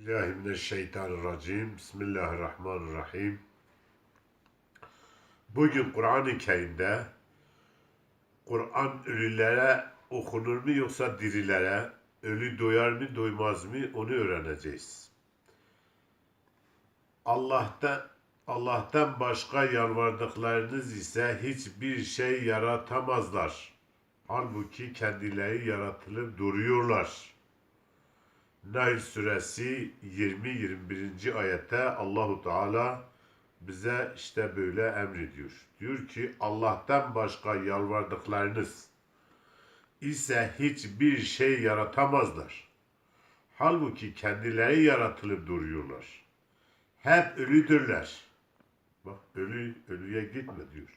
Bismillahirrahmanirrahim. Bismillahirrahmanirrahim. Bugün Kur'an-ı Kerim'de Kur'an ölülere okunur mu yoksa dirilere, ölü doyar mı doymaz mı onu öğreneceğiz. Allah'tan Allah'tan başka yalvardıklarınız ise hiçbir şey yaratamazlar. Halbuki kendileri yaratılıp duruyorlar. Nahl suresi 20-21. ayette Allahu Teala bize işte böyle emrediyor. Diyor ki Allah'tan başka yalvardıklarınız ise hiçbir şey yaratamazlar. Halbuki kendileri yaratılıp duruyorlar. Hep ölüdürler. Bak ölü ölüye gitme diyor.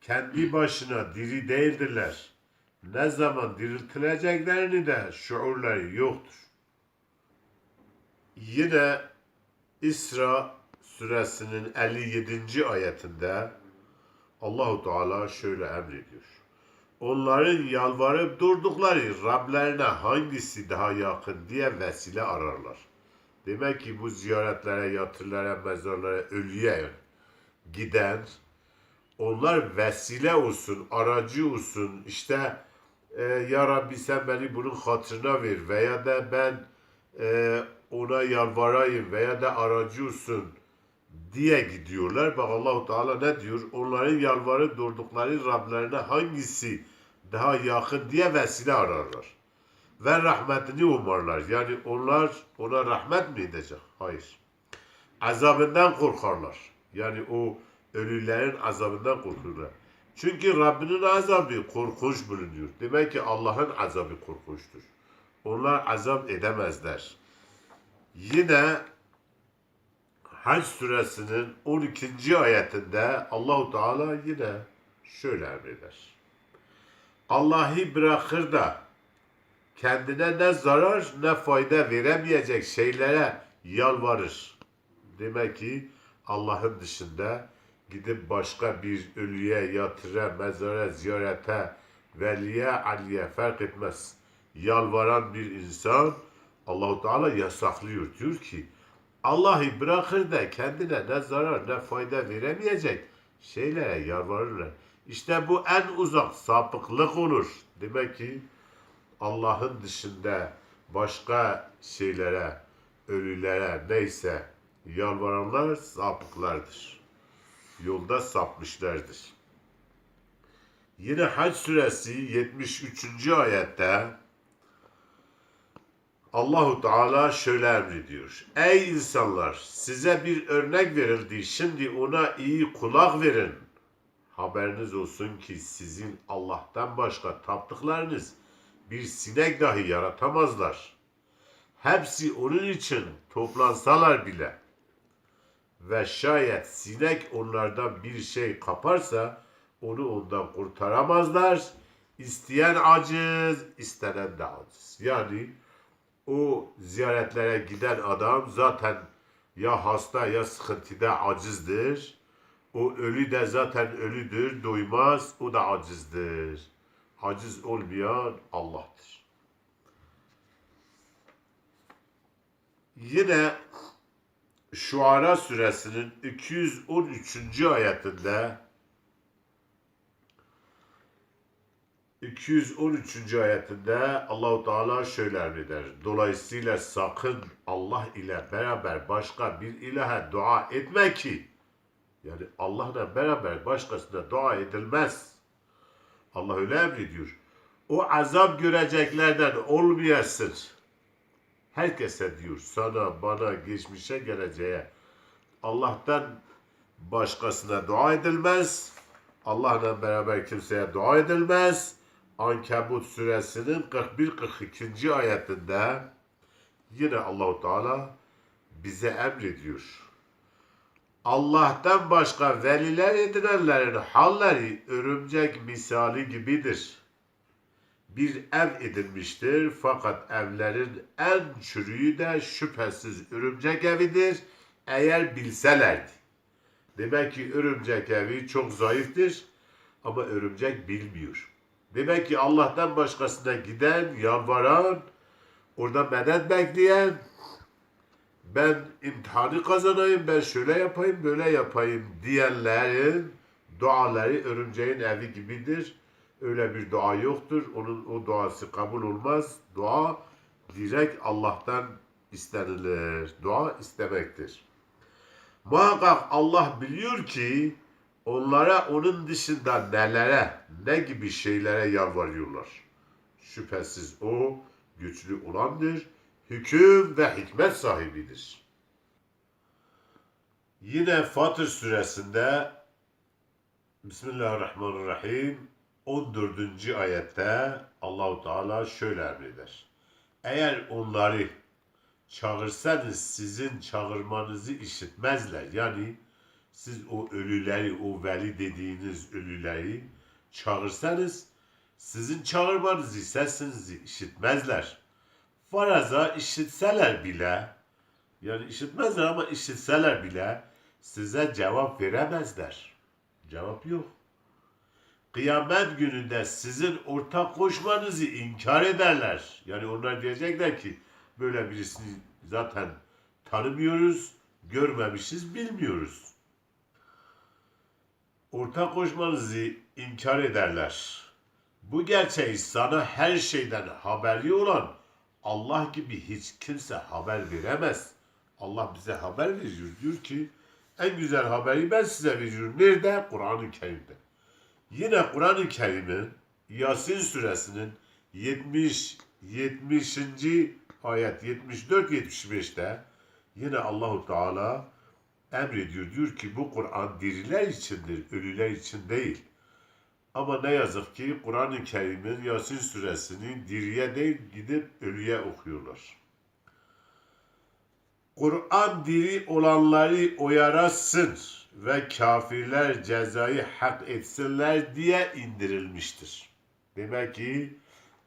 Kendi başına diri değildirler. Ne zaman diriltileceklerini de şuurları yoktur. Yine İsra suresinin 57. ayetinde Allahu Teala şöyle emrediyor. Onların yalvarıp durdukları Rablerine hangisi daha yakın diye vesile ararlar. Demek ki bu ziyaretlere, yatırlara, mezarlara, ölüye giden onlar vesile olsun, aracı olsun. İşte e, ya Rabbi sen beni bunun hatırına ver veya da ben e, ona yalvarayım veya da aracı olsun diye gidiyorlar. Bak Allahu Teala ne diyor? Onların yalvarıp durdukları Rablerine hangisi daha yakın diye vesile ararlar. Ve rahmetini umarlar. Yani onlar ona rahmet mi edecek? Hayır. Azabından korkarlar. Yani o ölülerin azabından korkuyorlar. Çünkü Rabbinin azabı korkunç bulunuyor. Demek ki Allah'ın azabı korkunçtur. Onlar azap edemezler. Yine Hac suresinin 12. ayetinde Allahu Teala yine şöyle emreder. Allah'ı bırakır da kendine ne zarar ne fayda veremeyecek şeylere yalvarır. Demek ki Allah'ın dışında gidip başka bir ölüye, yatıra, mezara, ziyarete, veliye, aliye fark etmez. Yalvaran bir insan Allahu Teala yasaklıyor. Diyor ki Allah'ı bırakır da kendine ne zarar ne fayda veremeyecek şeylere yalvarırlar. İşte bu en uzak sapıklık olur. Demek ki Allah'ın dışında başka şeylere, ölülere neyse yalvaranlar sapıklardır. Yolda sapmışlardır. Yine Hac suresi 73. ayette Allahu Teala şöyle emrediyor. Ey insanlar size bir örnek verildi. Şimdi ona iyi kulak verin. Haberiniz olsun ki sizin Allah'tan başka taptıklarınız bir sinek dahi yaratamazlar. Hepsi onun için toplansalar bile ve şayet sinek onlardan bir şey kaparsa onu ondan kurtaramazlar. İsteyen aciz, istenen de aciz. Yani o ziyaretlere giden adam zaten ya hasta ya sıkıntıda acizdir. O ölü de zaten ölüdür, doymaz, o da acizdir. Aciz olmayan Allah'tır. Yine Şuara suresinin 213. ayetinde 213. ayetinde Allahu Teala şöyle emreder. Dolayısıyla sakın Allah ile beraber başka bir ilahe dua etme ki yani Allah'la beraber başkasına dua edilmez. Allah öyle emrediyor. O azap göreceklerden olmayasın. Herkese diyor sana, bana, geçmişe, geleceğe. Allah'tan başkasına dua edilmez. Allah'la beraber kimseye dua edilmez. Ankebut suresinin 41-42. ayetinde yine Allahu Teala bize emrediyor. Allah'tan başka veliler edinenlerin halleri örümcek misali gibidir. Bir ev edinmiştir fakat evlerin en çürüğü de şüphesiz örümcek evidir eğer bilselerdi. Demek ki örümcek evi çok zayıftır ama örümcek bilmiyor. Demek ki Allah'tan başkasına giden, yalvaran, orada medet bekleyen ben imtihanı kazanayım, ben şöyle yapayım, böyle yapayım diyenlerin duaları örümceğin evi gibidir. Öyle bir dua yoktur. Onun o duası kabul olmaz. Dua direkt Allah'tan istenilir. Dua istemektir. Muhakkak Allah biliyor ki onlara onun dışında nelere, ne gibi şeylere yalvarıyorlar. Şüphesiz o güçlü olandır, hüküm ve hikmet sahibidir. Yine Fatır suresinde Bismillahirrahmanirrahim 14. ayette Allahu Teala şöyle emreder. Eğer onları çağırsanız sizin çağırmanızı işitmezler. Yani siz o ölüleri, o veli dediğiniz ölüleri çağırsanız sizin çağırmanızı, sesinizi işitmezler. Faraza işitseler bile, yani işitmezler ama işitseler bile size cevap veremezler. Cevap yok. Kıyamet gününde sizin ortak koşmanızı inkar ederler. Yani onlar diyecekler ki böyle birisini zaten tanımıyoruz, görmemişiz, bilmiyoruz. Ortak koşmanızı inkar ederler. Bu gerçeği sana her şeyden haberi olan Allah gibi hiç kimse haber veremez. Allah bize haber veriyor. Diyor ki en güzel haberi ben size veriyorum. Nerede? Kur'an-ı Kerim'de. Yine Kur'an-ı Kerim'in Yasin suresinin 70 70. ayet 74 75'te yine Allahu Teala emrediyor diyor ki bu Kur'an diriler içindir, ölüler için değil. Ama ne yazık ki Kur'an-ı Kerim'in Yasin suresini diriye değil gidip ölüye okuyorlar. Kur'an diri olanları uyarasın ve kafirler cezayı hak etsinler diye indirilmiştir. Demek ki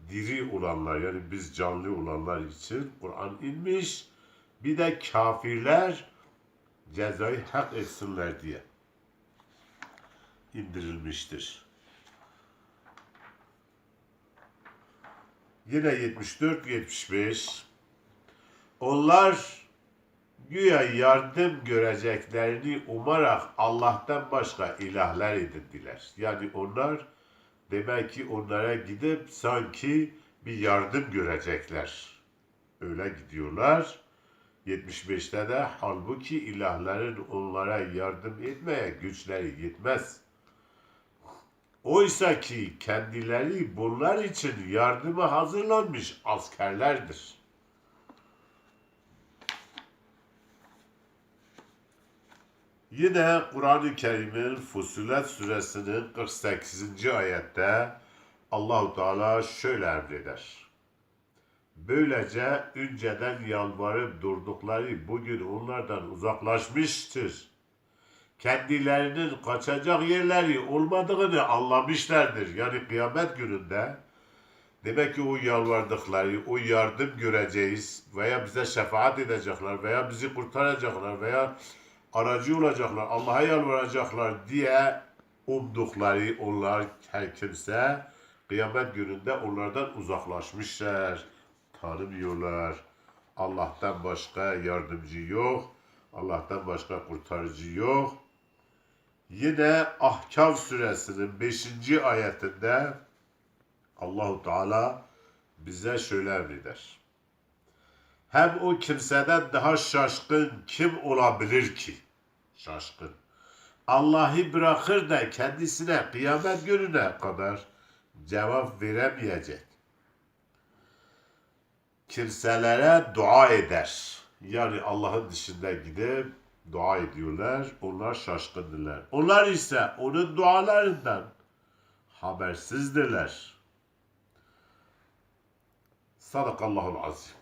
diri olanlar yani biz canlı olanlar için Kur'an inmiş. Bir de kafirler cezayı hak etsinler diye indirilmiştir. Yine 74-75 Onlar güya yardım göreceklerini umarak Allah'tan başka ilahlar edindiler. Yani onlar demek ki onlara gidip sanki bir yardım görecekler. Öyle gidiyorlar. 75'te de halbuki ilahların onlara yardım etmeye güçleri yetmez. Oysa ki kendileri bunlar için yardıma hazırlanmış askerlerdir. Yine Kur'an-ı Kerim'in Fusilet suresinin 48. ayette Allahu Teala şöyle emreder. Böylece önceden yalvarıp durdukları bugün onlardan uzaklaşmıştır. Kendilerinin kaçacak yerleri olmadığını anlamışlardır. Yani kıyamet gününde demek ki o yalvardıkları, o yardım göreceğiz veya bize şefaat edecekler veya bizi kurtaracaklar veya aracı olacaklar, Allah'a yalvaracaklar diye umdukları onlar her kimse kıyamet gününde onlardan uzaklaşmışlar. Tanımıyorlar. Allah'tan başka yardımcı yok. Allah'tan başka kurtarıcı yok. Yine Ahkaf suresinin 5. ayetinde Allahu Teala bize şöyle emreder. Hem o kimseden daha şaşkın kim olabilir ki? Şaşkın. Allah'ı bırakır da kendisine kıyamet gününe kadar cevap veremeyecek. Kimselere dua eder. Yani Allah'ın dışında gidip dua ediyorlar. Onlar şaşkındırlar. Onlar ise onun dualarından habersizdirler. Sadakallahul azim.